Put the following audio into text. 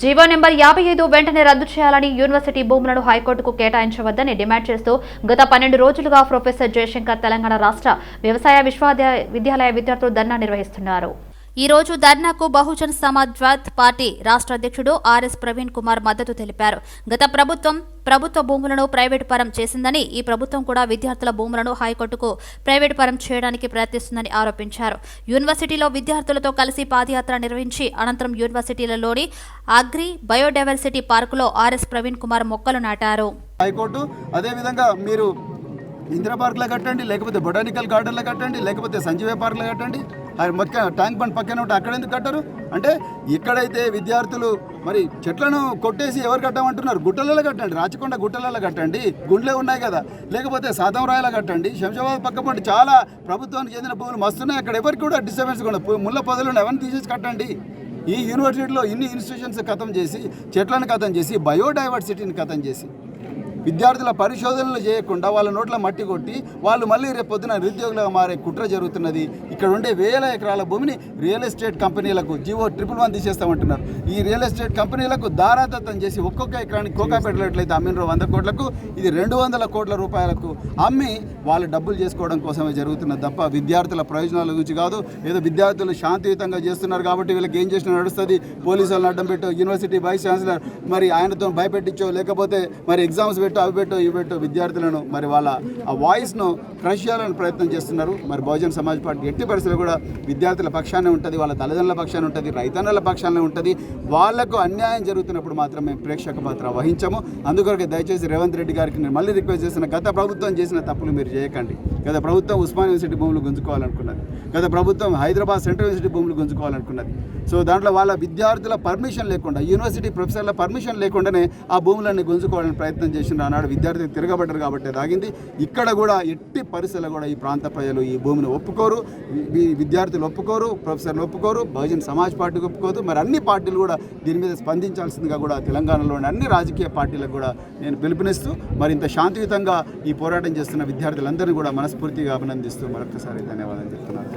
GO number యాభై ఐదు వెంటనే రద్దు చేయాలని యూనివర్సిటీ భూములను హైకోర్టుకు కేటాయించవద్దని డిమాండ్ చేస్తూ గత పన్నెండు రోజులుగా ప్రొఫెసర్ జయశంకర్ తెలంగాణ రాష్ట్ర వ్యవసాయ విశ్వవిద్యాలయ విద్యార్థులు ధర్నా నిర్వహిస్తున్నారు. ఈ రోజు ధర్నాకు బహుజన్ సమాజ్వాద్ పార్టీ రాష్ట్ర అధ్యక్షుడు ఆర్ఎస్ ప్రవీణ్ కుమార్ మద్దతు తెలిపారు. గత ప్రభుత్వం ప్రభుత్వ భూములను ప్రైవేటు పరం చేసిందని ఈ ప్రభుత్వం కూడా విద్యార్థుల భూములను హైకోర్టుకు ప్రైవేటు పరం చేయడానికి ప్రయత్నిస్తుందని ఆరోపించారు. యూనివర్సిటీలో విద్యార్థులతో కలిసి పాదయాత్ర నిర్వహించి అనంతరం యూనివర్సిటీలలోని అగ్రి బయోడైవర్సిటీ పార్కులో ఆర్ఎస్ ప్రవీణ్ కుమార్ మొక్కలు నాటారు. హైకోర్టు అదేవిధంగా మీరు ఇందిరా పార్క్లో కట్టండి లేకపోతే బొటానికల్ గార్డెన్లో కట్టండి లేకపోతే సంజీవ పార్క్లో కట్టండి. అది మొక్క ట్యాంక్ బండ్ పక్కన ఉంటే అక్కడ ఎందుకు కట్టరు? అంటే ఇక్కడైతే విద్యార్థులు మరి చెట్లను కొట్టేసి ఎవరు కట్టమంటున్నారు? గుట్టలలో కట్టండి రాచకొండ గుట్టలలో కట్టండి గుండ్లే ఉన్నాయి కదా. లేకపోతే సాధం రాయలో కట్టండి శంషాబాద్ పక్క పంట చాలా ప్రభుత్వానికి చెందిన భూములు మస్తున్నాయి. అక్కడ ఎవరికి కూడా డిస్టర్బెన్స్ కూడా ముళ్ళ పొదలు ఎవరిని అవన్నీ తీసేసి కట్టండి. ఈ యూనివర్సిటీలో ఇన్ని ఇన్స్టిట్యూషన్స్ ఖతం చేసి చెట్లను ఖతం చేసి బయోడైవర్సిటీని ఖతం చేసి విద్యార్థుల పరిశోధనలు చేయకుండా వాళ్ళ నోట్ల మట్టి కొట్టి వాళ్ళు మళ్ళీ రేపు పొద్దున నిరుద్యోగులుగా మారే కుట్ర జరుగుతున్నది. ఇక్కడ ఉండే వేల ఎకరాల భూమిని రియల్ ఎస్టేట్ కంపెనీలకు జీవో ట్రిపుల్ వన్ తీసేస్తామంటున్నారు. ఈ రియల్ ఎస్టేట్ కంపెనీలకు దారాదత్తం చేసి ఒక్కొక్క ఎకరానికి కోకా పెట్టినట్లయితే అమ్మిన వంద కోట్లకు ఇది రెండు వందల కోట్ల రూపాయలకు అమ్మి వాళ్ళు డబ్బులు చేసుకోవడం కోసమే జరుగుతున్నది తప్ప విద్యార్థుల ప్రయోజనాల గురించి కాదు. ఏదో విద్యార్థులు శాంతియుతంగా చేస్తున్నారు కాబట్టి వీళ్ళకి ఏం చేసినా నడుస్తుంది. పోలీసు వాళ్ళని అడ్డం పెట్టో యూనివర్సిటీ వైస్ ఛాన్సలర్ మరి ఆయనతో భయపెట్టించో లేకపోతే మరి ఎగ్జామ్స్ పెట్టి అవి పెట్టు ఇవి పెట్టు విద్యార్థులను మరి వాళ్ళ ఆ వాయిస్ను క్రష్ చేయాలని ప్రయత్నం చేస్తున్నారు. మరి బహుజన్ సమాజ్ పార్టీ ఎట్టి పరిస్థితులు కూడా విద్యార్థుల పక్షానే ఉంటుంది వాళ్ళ తల్లిదండ్రుల పక్షానే ఉంటుంది రైతన్నుల పక్షానే ఉంటుంది. వాళ్ళకు అన్యాయం జరుగుతున్నప్పుడు మాత్రం మేము ప్రేక్షక పాత్ర వహించము. అందుకొరకే దయచేసి రేవంత్ రెడ్డి గారికి నేను మళ్ళీ రిక్వెస్ట్ చేసిన గత ప్రభుత్వం చేసిన తప్పులు మీరు చేయకండి. గత ప్రభుత్వం ఉస్మాన్ యూనివర్సిటీ భూములు గుంజుకోవాలనుకున్నది. గత ప్రభుత్వం హైదరాబాద్ సెంట్రల్ యూనివర్సిటీ భూములు గుంజుకోవాలనుకున్నది. సో దాంట్లో వాళ్ళ విద్యార్థుల పర్మిషన్ లేకుండా యూనివర్సిటీ ప్రొఫెసర్ల పర్మిషన్ లేకుండానే ఆ భూములన్నీ గుంజుకోవాలని ప్రయత్నం చేసిన ఆనాడు విద్యార్థులు తిరగబడ్డరు కాబట్టి దాగింది. ఇక్కడ కూడా ఎట్టి పరిస్థితుల్లో కూడా ఈ ప్రాంత ప్రజలు ఈ భూమిని ఒప్పుకోరు. ఈ విద్యార్థులు ఒప్పుకోరు ప్రొఫెసర్లు ఒప్పుకోరు బహుజన్ సమాజ్ పార్టీకి ఒప్పుకోదు. మరి అన్ని పార్టీలు కూడా దీని మీద స్పందించాల్సిందిగా కూడా తెలంగాణలోని అన్ని రాజకీయ పార్టీలకు కూడా నేను పిలుపునిస్తూ మరి ఇంత శాంతియుతంగా ఈ పోరాటం చేస్తున్న విద్యార్థులందరినీ కూడా మనస్ఫూర్తిగా అభినందిస్తూ మరొకసారి ధన్యవాదాలు చెప్తున్నారు